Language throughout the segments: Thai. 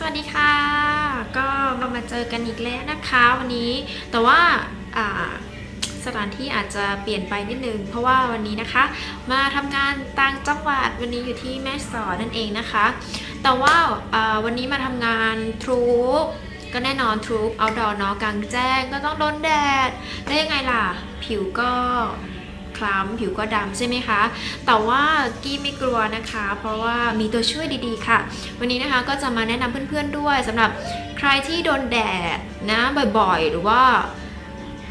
สวัสดีค่ะ ก็เรามาเจอกันอีกแล้วนะคะวันนี้แต่ว่าสถานที่อาจจะเปลี่ยนไปนิดนึง เพราะว่าวันนี้นะคะ มาทำงานต่างจังหวัดวันนี้อยู่ที่แม่สอดนั่นเองนะคะ แต่ว่าอ่าวันนี้มาทำงานทรูปก็แน่นอนทรูปเอาดอเนาะกลางแจ้งก็ต้องโดนแดด ได้ยังไงล่ะ ผิวก็ คล้ำผิวก็ดำใช่ไหมคะ แต่ว่ากี้ไม่กลัวนะคะ เพราะว่ามีตัวช่วยดีๆค่ะ วันนี้นะคะก็จะมาแนะนำเพื่อนๆด้วยสำหรับใครที่โดนแดดนะบ่อยๆ หรือว่า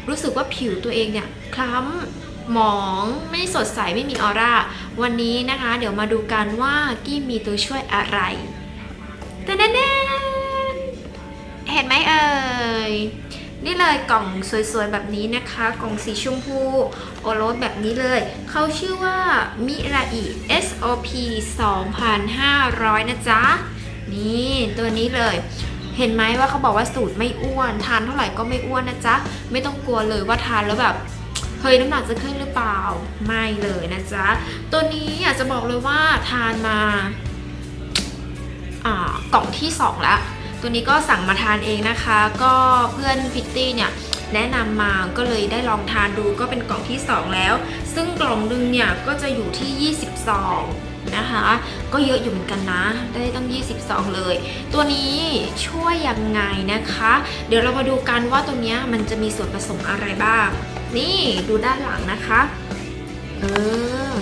รู้สึกว่าผิวตัวเองเนี่ยคล้ำหมองไม่สดใสไม่มีออร่า วันนี้นะคะ เดี๋ยวมาดูกันว่ากี้มีตัวช่วยอะไรแต่แน่ๆเห็นไหมเอ่ย นี่เลยกล่องสวยๆแบบนี้นะคะ กล่องสีชมพูโอรสแบบนี้เลย เขาชื่อว่ามิราอิ SOP 2,500 นะจ๊ะ นี่ตัวนี้เลย เห็นไหมว่าเขาบอกว่าสูตรไม่อ้วน ทานเท่าไหร่ก็ไม่อ้วนนะจ๊ะ ไม่ต้องกลัวเลยว่าทานแล้วแบบเฮ้ยน้ำหนักจะขึ้นหรือเปล่า ไม่เลยนะจ๊ะ ตัวนี้อยากจะบอกเลยว่าทานมาอ่ากล่องที่ 2 แล้ว ตัวนี้ก็สั่งมาทานเองนะคะ ก็เพื่อนพิตตี้เนี่ยแนะนำมาก็เลยได้ลองทานดูก็เป็นกล่องที่ 2 แล้ว ซึ่งกล่องนึงเนี่ยก็จะอยู่ที่20ซองนะคะ ก็เยอะอยู่เหมือนกันนะ ได้ตั้ง20ซองเลย ตัวนี้ช่วยยังไงนะคะ เดี๋ยวเรามาดูกันว่าตัวนี้มันจะมีส่วนผสมอะไรบ้าง นี่ดูด้านหลังนะคะ เออ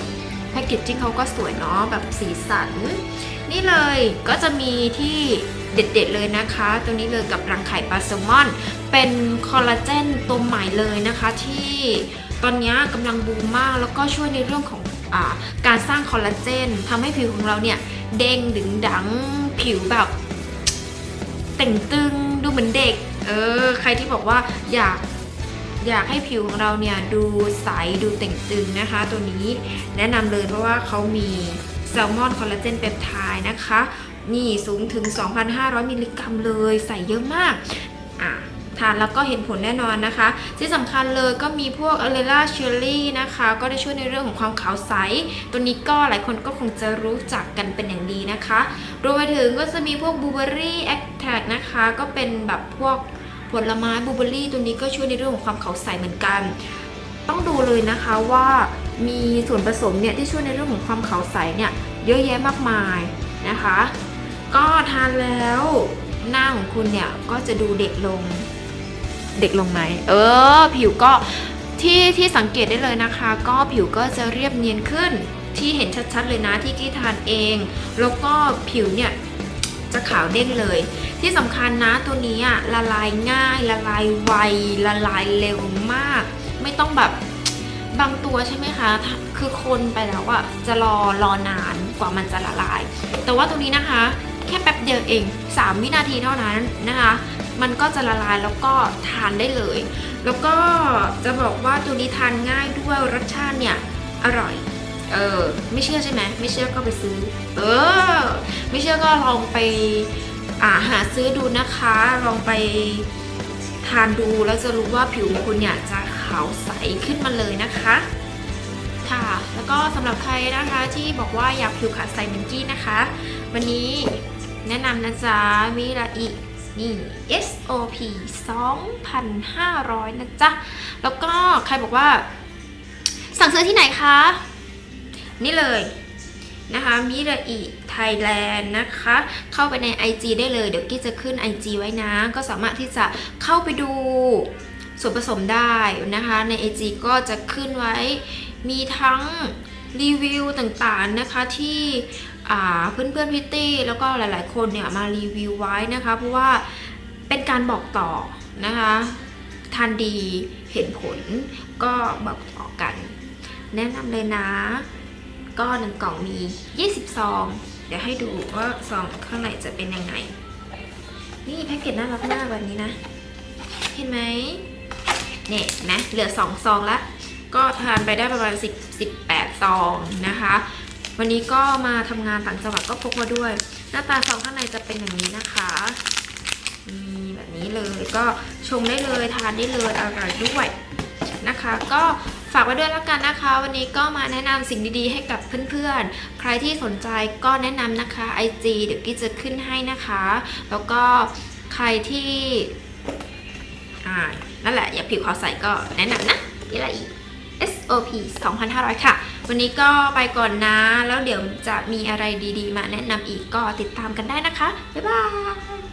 แพคเกจจิ้งเขาก็สวยเนาะแบบสีสัน นี่เลยก็จะมีที่ เด็ดๆเลยนะคะ ตัวนี้เลยกับรังไข่ปลาแซลมอน เป็นคอลลาเจนตัวใหม่เลยนะคะที่ตอนนี้กำลังบูมมากแล้วก็ช่วยในเรื่องของอการสร้างคอลลาเจนทำให้ผิวของเราเนี่ยเด้งดึงดังผิวแบบแต่งตึงดูเหมือนเด็ก เออ ใครที่บอกว่าอยากอยากให้ผิวของเราเนี่ยดูใสดูเต่งตึงนะคะ ตัวนี้แนะนำเลยเพราะว่าเขามีแซลมอนคอลลาเจนเปปไทด์นะคะ นี่สูงถึง 2,500 มิลลิกรัมเลยใส่เยอะมากอะทานแล้วก็เห็นผลแน่นอนนะคะ ที่สำคัญเลยก็มีพวกอเลล่าเชอร์รี่นะคะ ก็ได้ช่วยในเรื่องของความขาวใส ตัวนี้ก็หลายคนก็คงจะรู้จักกันเป็นอย่างดีนะคะรวมไปถึงก็จะมีพวกบลูเบอรี่แอคแทกนะคะ ก็เป็นแบบพวกผลไม้บลูเบอรี่ ตัวนี้ก็ช่วยในเรื่องของความขาวใสเหมือนกัน ต้องดูเลยนะคะว่ามีส่วนผสมเนี่ยที่ช่วยในเรื่องของความขาวใสเนี่ยเยอะแยะมากมายนะคะ ก็ทานแล้วหน้าของคุณเนี่ยก็จะดูเด็กลงเด็กลงไหมเออ ผิวก็ที่ที่สังเกตได้เลยนะคะ ก็ผิวก็จะเรียบเนียนขึ้นที่เห็นชัดๆเลยนะที่กี้ทานเอง แล้วก็ผิวเนี่ยจะขาวเด้งเลย ที่สำคัญนะตัวนี้อะละลายง่าย ละลายไว ละลายเร็วมาก ไม่ต้องแบบบางตัวใช่ไหมคะ คือคนไปแล้วอะจะรอรอนานกว่ามันจะละลาย แต่ว่าตัวนี้นะคะ แค่แป๊บเดียวเอง 3 วินาทีเท่านั้นนะคะ มันก็จะละลายแล้วก็ทานได้เลย แล้วก็จะบอกว่าตัวนี้ทานง่ายด้วยรสชาติเนี่ยอร่อย เออไม่เชื่อใช่ไหมไม่เชื่อก็ไปซื้อ เออ ไม่เชื่อก็ลองไปอ่าหาซื้อดูนะคะ ลองไปทานดูแล้วจะรู้ว่าผิวคุณเนี่ยจะขาวใสขึ้นมาเลยนะคะค่ะ แล้วก็สำหรับใครนะคะที่บอกว่าอยากผิวขาวใสเหมือนกี้นะคะ วันนี้ แนะนำนะจ๊ะมิราอินี่ SOP 2,500 นะจ๊ะ แล้วก็ใครบอกว่า สั่งซื้อที่ไหนคะ นี่เลยนะคะมิราอิไทยแลนด์นะคะ เข้าไปใน IG ได้เลย เดี๋ยวกี้จะขึ้น IG ไว้นะ ก็สามารถที่จะเข้าไปดูส่วนผสมได้นะคะ ใน IG ก็จะขึ้นไว้มีทั้ง รีวิวต่างๆนะคะที่เพื่อนๆพิตตี้แล้วก็หลายๆคนเนี่ยมารีวิวไว้นะคะ เพราะว่าเป็นการบอกต่อนะคะทานดีเห็นผลก็บอกต่อกัน แนะนำเลยนะ ก็หนึ่งกล่องมี 20 ซอง เดี๋ยวให้ดูว่าซองข้างในจะเป็นยังไง นี่แพ็กเกจน่ารักมากแบบนี้นะ เห็นไหมเนี่ยนะเหลือ 2 ซองละ ก็ทานไปได้ประมาณ 10 18 ซองนะคะ วันนี้ก็มาทำงานต่างจังหวัดก็พกมาด้วย หน้าตาซองข้างในจะเป็นอย่างนี้นะคะมีแบบนี้เลยก็ชงได้เลยทานได้เลยอร่อยด้วยนะคะ ก็ฝากไว้ด้วยแล้วกันนะคะ วันนี้ก็มาแนะนำสิ่งดีๆให้กับเพื่อนๆ ใครที่สนใจก็แนะนำนะคะ IG เดี๋ยวกี้จะขึ้นให้นะคะ แล้วก็ใครที่อ่านั่นแหละอย่าผิวขาวใสก็แนะนำนะนี่แหละอีก SOP 2,500 ค่ะ วันนี้ก็ไปก่อนนะ แล้วเดี๋ยวจะมีอะไรดีๆ มาแนะนำอีกก็ติดตามกันได้นะคะ บ๊ายบาย